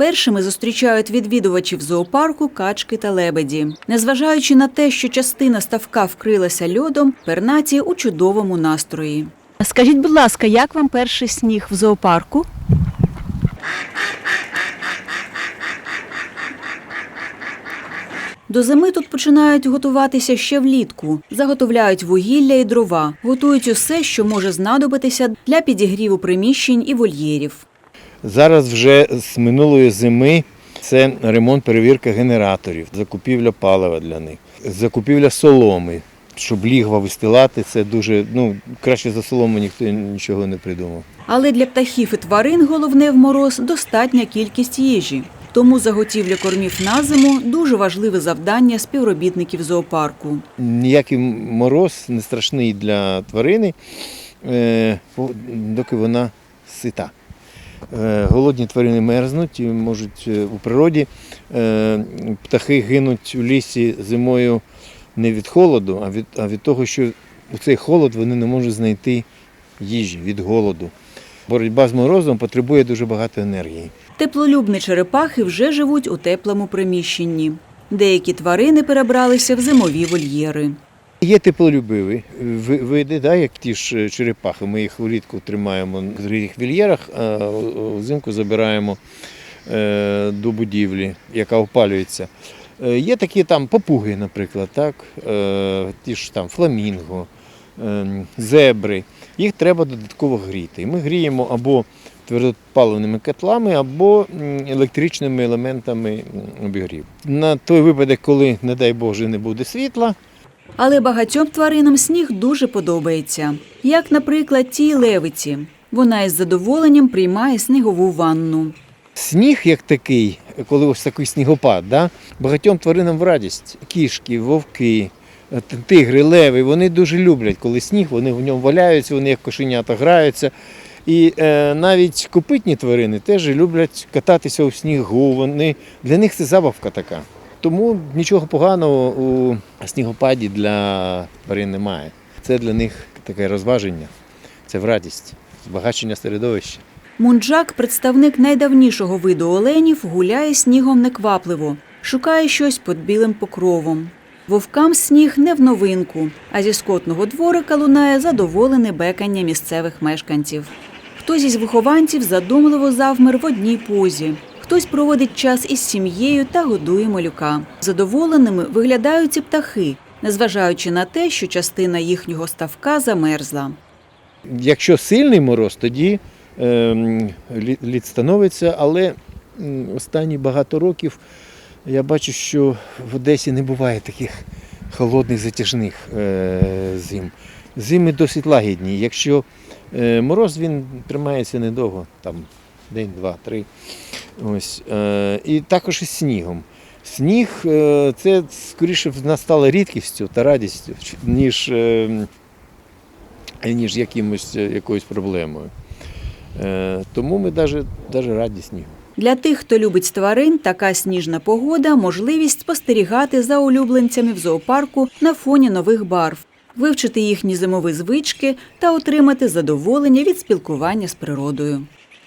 Першими зустрічають відвідувачів зоопарку качки та лебеді. Незважаючи на те, що частина ставка вкрилася льодом, пернаті у чудовому настрої. Скажіть, будь ласка, як вам перший сніг в зоопарку? До зими тут починають готуватися ще влітку. Заготовляють вугілля і дрова, готують усе, що може знадобитися для підігріву приміщень і вольєрів. Зараз вже з минулої зими це ремонт, перевірка генераторів, закупівля палива для них, закупівля соломи, щоб лігва вистилати. Це дуже ну краще за солому ніхто нічого не придумав. Але для птахів і тварин головне в мороз достатня кількість їжі. Тому заготівля кормів на зиму дуже важливе завдання співробітників зоопарку. Ніякий мороз не страшний для тварини, е, доки вона сита. Е, Голодні тварини мерзнуть і можуть е, у природі. е, Птахи гинуть у лісі зимою не від холоду, а від, а від того, що у цей холод вони не можуть знайти їжі від голоду. Боротьба з морозом потребує дуже багато енергії. Теплолюбні черепахи вже живуть у теплому приміщенні. Деякі тварини перебралися в зимові вольєри. Є теплолюбиві види, да, як ті ж е, черепахи. Ми їх влітку тримаємо в других вільєрах, а взимку забираємо е, до будівлі, яка опалюється. Е, Є такі там папуги, наприклад, так? ті ж там фламінго, е, зебри. Їх треба додатково гріти. Ми гріємо або твердопаливними котлами, або електричними елементами м, обігріву. На той випадок, коли, не дай Боже, не буде світла. Але багатьом тваринам сніг дуже подобається. Як, наприклад, тій левиці. Вона із задоволенням приймає снігову ванну. Сніг як такий, коли ось такий снігопад, да? багатьом тваринам в радість. Кішки, вовки, тигри, леви, вони дуже люблять, коли сніг, вони в ньому валяються, вони як кошенята граються. І е, навіть копитні тварини теж люблять кататися у снігу. Вони, для них це забавка така. Тому нічого поганого у снігопаді для тварин немає. Це для них таке розваження, це в радість, збагачення середовища. Мунджак, представник найдавнішого виду оленів, гуляє снігом неквапливо, шукає щось під білим покровом. Вовкам сніг не в новинку, а зі скотного дворика лунає задоволене бекання місцевих мешканців. Хтось із вихованців задумливо завмер в одній позі. Хтось проводить час із сім'єю та годує малюка. Задоволеними виглядають і птахи, незважаючи на те, що частина їхнього ставка замерзла. Якщо сильний мороз, тоді ем, лід становиться, але останні багато років я бачу, що в Одесі не буває таких холодних затяжних е, зим. Зими досить лагідні. Якщо е, мороз він тримається недовго, там день, два, три. Ось. Е, і також із снігом. Сніг е, це скоріше в нас стало рідкістю та радістю, ніж. Е, ніж якимось, е, якоюсь проблемою. Тому ми навіть, навіть раді снігу. Для тих, хто любить тварин, така сніжна погода можливість спостерігати за улюбленцями в зоопарку на фоні нових барв, вивчити їхні зимові звички та отримати задоволення від спілкування з природою.